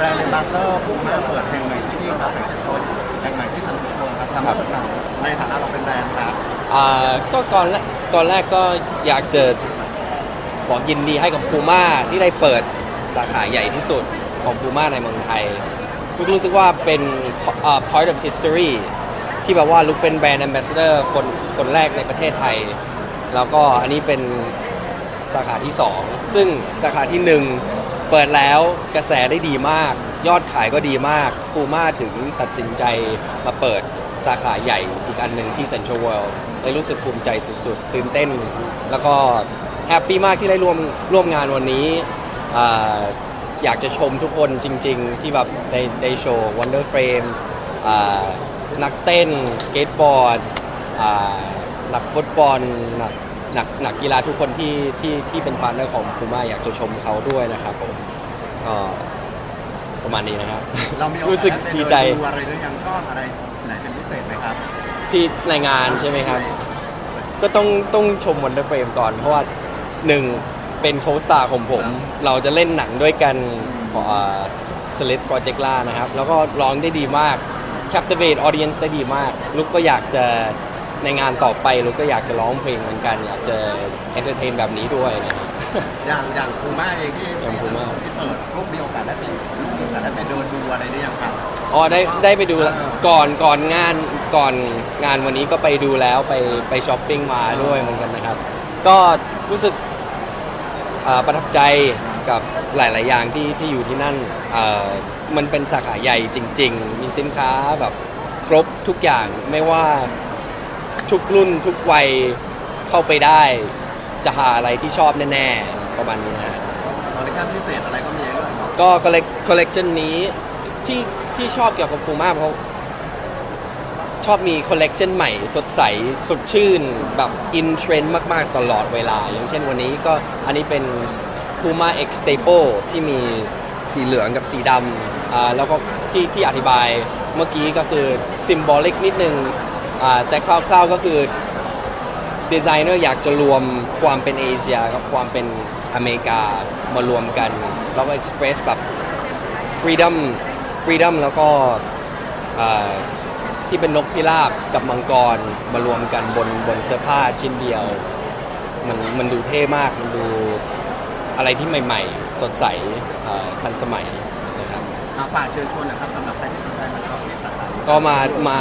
แบรนด์เลนบัสเตอร์พุ่งมาเปิดแห่งใหม่ที่นี่ครับแห่งเซ็นทรัลแห่งใหม่ที่ทันทุกคนครับทำให้สุดหนังในฐานะเราเป็นแบรนด์ครับอ่าก็ก่อนแรกก่อนแรกก็อยากจะบอกยินดีให้กับพูม่าที่ได้เปิดสาขาใหญ่ที่สุดของพูม่าในเมืองไทยลูกรู้สึกว่าเป็นอ่า part of history ที่แบบว่าลูกเป็นแบรนด์ ambassador คนคนแรกในประเทศไทย แล้วก็อันนี้เป็นสาขาที่ 2 ซึ่งสาขาที่ 1 เปิดแล้วกระแสได้ดีมาก ยอดขายก็ดีมากพูม่าถึงตัดสินใจมาเปิดสาขาใหญ่อีกอันหนึ่งที่ Central World เลยรู้สึกภูมิใจสุดๆ ตื่นเต้น แล้วก็แฮปปี้มากที่ได้ร่วมร่วมงานวันนี้อ่าอยากจะชมทุกคนจริงๆ ที่แบบได้ได้โชว์ Wonder Frame อ่านักเต้น สเกตบอร์ดอ่านักฟุตบอลนัก นักนักกีฬาทุกคนที่ที่ที่เป็นพาร์ทเนอร์ของพูม่าอยากจะชมเขาด้วยนะครับผมก็ประมาณนี้นะครับเรามีโอรู้กาสึสกได้ไปดีเดินใจดูอะไรหรือยังชอบอะไรไหนเป็นพิเศษไหมครับที่ในงานใช่ไหมครับ ก็ต้องต้องชม Wonder Frame ก่อน เพราะว่าหนึ่งเป็นโคสตาของผม เราจะเล่นหนังด้วยกันสลิดโปรเจกต์ล่านะครับ แล้วก็ร้องได้ดีมาก captivate audience ได้ดีมาก ลูกก็อยากจะ ในงานต่อไปลูกก็อยากจะร้องเพลงเหมือนกัน อยากจะ entertain แบบนี้ด้วยนะครับอย่างอย่างคูม่าเองที่อย่าง Puma ที่เปิดลูกมีโอกาสได้ไปลูกมีโอกาสได้ไปเดินดูอะไรหรือยังครับอ๋อได้ได้ไปดูแล้วอ่าก่อนก่อนงานก่อนงานวันนี้ก็ไปดูแล้วไปไปช้อปปิ้งมาด้วยเหมือนกันนะครับ ก็รู้สึกอ่าประทับใจกับหลาย ๆ อย่างที่ที่อยู่ที่นั่นอ่ามันเป็นสาขาใหญ่จริง ๆ มีสินค้าแบบครบทุกอย่างไม่ว่า ทุกรุ่นทุกวัยเข้าไปได้จะหาอะไรที่ชอบแน่ๆประมาณนี้นะฮะคอลเลคชันพิเศษอะไรก็มีให้เลือกเนาะก็คอลเลกคอลเลกชันนี้ที่ที่ชอบเกี่ยวกับพูม่าเพราะชอบมีคอลเลกชันใหม่สดใสสดชื่นแบบอินเทรนด์มาก ๆ ตลอดเวลา อย่างเช่นวันนี้ก็อันนี้เป็น Puma X Staple ที่มีสีเหลืองกับสีดำอ่าแล้วก็ที่ที่อธิบายเมื่อกี้ก็คือ symbolic นิดนึง อ่าแต่คร่าวๆก็คือดีไซเนอร์อยากจะรวมความเป็นเอเชียกับความเป็นอเมริกามารวมกัน แล้วก็เอ็กซ์เพรสแบบฟรีดัมฟรีดัมแล้วก็อ่าที่เป็นนกพิราบกับมังกรมารวมกันบนบนเสื้อผ้าชิ้นเดียว มันมันดูเท่มาก มันดูอะไรที่ใหม่ๆ สดใสอ่าทันสมัยนะครับอะฝากเชิญชวนนะครับสำหรับใครที่สนใจมาช็อปที่สาขานี้ก็มามา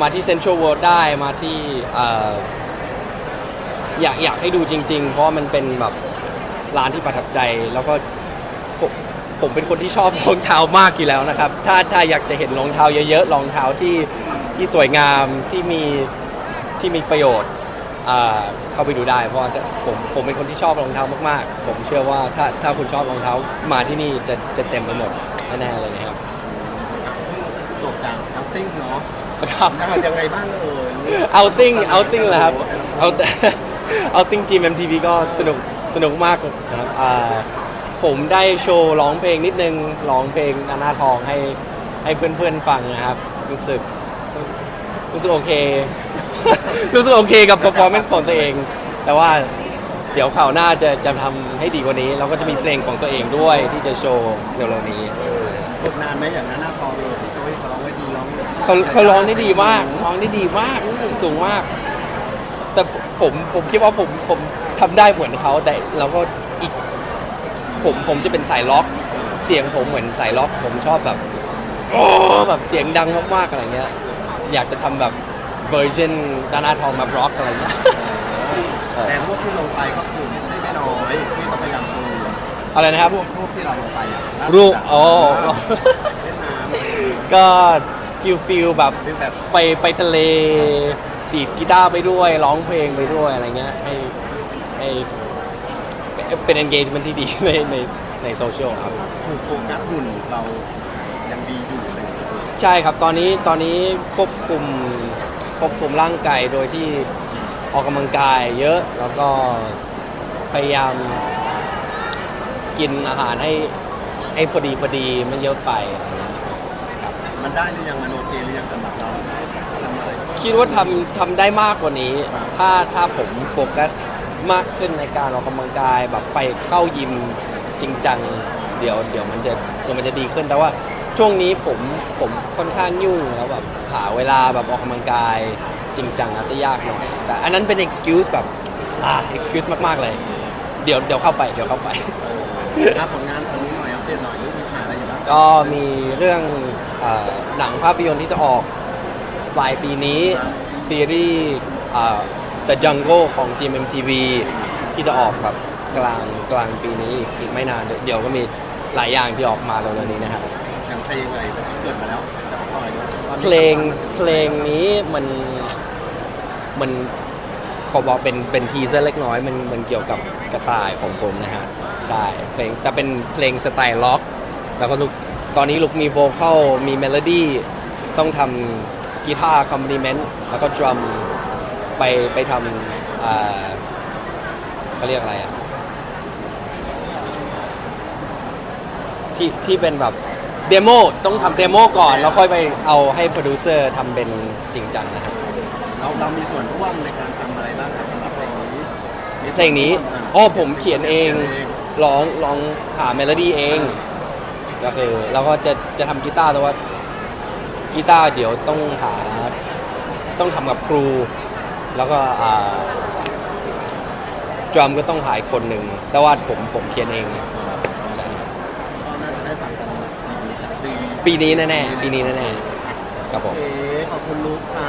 มาที่เซ็นทรัลเวิลด์ได้มาที่ออยากอยากให้ดูจริง ๆ เพราะมันเป็นแบบร้านที่ประทับใจแล้วก็ผมผมเป็นคนที่ชอบรองเท้ามากอยู่แล้วนะครับ ถ้าถ้าอยากจะเห็นรองเท้าเยอะๆรองเท้าที่ที่สวยงามที่มีที่มีประโยชน์เข้าไปดูได้ เพราะผมผมเป็นคนที่ชอบรองเท้ามากๆ ผมเชื่อว่าถ้าถ้าคุณชอบรองเท้ามาที่นี่จะจะเต็มไปหมดแน่ๆเลยนะครับอะเพิ่งจบจากเอาติ้งเนาะ ครับยังไงยังไงบ้างเอ่ย เอาติ้งเอาติ้งเหรอครับเอาเอาเอาติ้ง GMMTV ก็สนุกสนุกมากนะครับอ่าผมได้โชว์ร้องเพลงนิดนึงร้องเพลงนาหน้าทองให้ให้เพื่อนๆฟังนะครับ รู้สึกรู้สึกโอเค รู้สึกโอเคกับ performance ของตัวเอง แต่ว่าเดี๋ยวข่าวหน้าจะจะทำให้ดีกว่านี้ เราก็จะมีเพลงของตัวเองด้วยที่จะโชว์เร็วๆนี้ฝึ กนานไหมอย่างนั้นหน้าทองเลยพี่โจ้ยเขาร้องไว้ดีร้องเขาเขาร้องได้ดีมากร้องได้ดีมากสูงมาก แต่ผมผมคิดว่าผมผมทำได้เหมือนเขาแต่เราก็อีกผมผมจะเป็นสายล็อก เสียงผมเหมือนสายล็อก ผมชอบแบบโอ้แบบเสียงดังมากๆอะไรเงี้ย อยากจะทำแบบเวอร์ชันดานาทองมาบล็อกอะไรเงี้ยแต่รูปที่ลงไปก็คือ อะไรนะครับ รูปรูปที่เราลงไปอะล่าสุดรูปะอ๋อเล่นน้ำก็ฟิลฟิลแบบคือแบบไปไปทะเลดีดกีตาร์ไปด้วย ร้องเพลงไปด้วยอะไรเงี้ยให้ให้เป็น engagement ที่ดี ในในในโซเชียลครับ ถูกโฟกัสหุ่นเรายังดีอยู่อะไรอย่างเงี้ยใช่ครับตอนนี้ตอนนี้ควบคุมควบคุมร่างกายโดยที่ออกกำลังกายเยอะแล้วก็พยายาม กินอาหารให้ให้พอดีพอดีไม่เยอะไปอะไรเงี้ยมันได้หรือยังมันโอเคหรือยังสำหรับเราทำอะไรก็คิดว่าทำทำได้มากกว่านี้ ครับ ถ้าถ้าผมโฟกัสมากขึ้นในการออกกำลังกายแบบไปเข้ายิมจริงจังเดี๋ยวเดี๋ยวมันจะเดี๋ยวมันจะดีขึ้น แต่ว่าช่วงนี้ผมผมค่อนข้างยุ่งแล้วแบบหาเวลาแบบออกกำลังกายจริงจังอาจจะยากหน่อย แต่อันนั้นเป็น excuse แบบอ่า excuse มากๆเลย เดี๋ยวเดี๋ยวเข้าไปเดี๋ยวเข้าไป ครับผลงานตอนนี้หน่อยอัปเดตหน่อยเรื่องมีถ่ายอะไรอยู่บ้างก็มีเรื่องเออหนังภาพยนตร์ที่จะออกปลายปีนี้ ซีรีส์เอ่อ The Jungle ของ GMMTV ที่จะออกแบบกลางกลางปีนี้อีกอีกไม่นานเดี๋ยวเดี๋ยวก็มีหลายอย่างที่ออกมาเร็วๆนี้นะครับอย่างเพลงอะไรที่เกิดมาแล้วจะปล่อยตอนนี้เพลงกำลัมาถึเพลงนี้มันมัน ขอบอกเป็นเป็นทีเซอร์เล็กน้อยมันมันเกี่ยวกับกระต่ายของผมนะฮะใช่เพลงแต่เป็นเพลงสไตล์ล็อก แล้วก็ลุกตอนนี้ลุกมีโวคอลมีเมโลดี้ต้องทำกีตาร์คอมพลีเมนต์แล้วก็ดรัมไปไปทำอ่าเขาเรียกอะไรอะที่ที่เป็นแบบเดโมต้องทำเดโมก่อน แล้วค่อยไปเอาให้โปรดิวเซอร์ทำเป็นจริงจังนะครับ เราเรามีส่วนร่วมในการทำอะไรบ้างครับสำหรับเพลงนี้มีเพลงนี้ส่วร่วมอ๋อผมเขียนเองเขียนเองร้องร้องหาเมโลดี้เอง ก็คือแล้วก็จะจะทำกีตาร์แต่ว่ากีตาร์เดี๋ยวต้องหาต้องทำกับครู แล้วก็อ่าดรัมก็ต้องหาอีกคนหนึ่งแต่ว่าผมผมเขียนเองใช่ก็น่าจะได้ฟังกันปีปีนี้แน่ๆปีนี้แน่ๆครับผโอมเคขอบคุณลูกค่ะ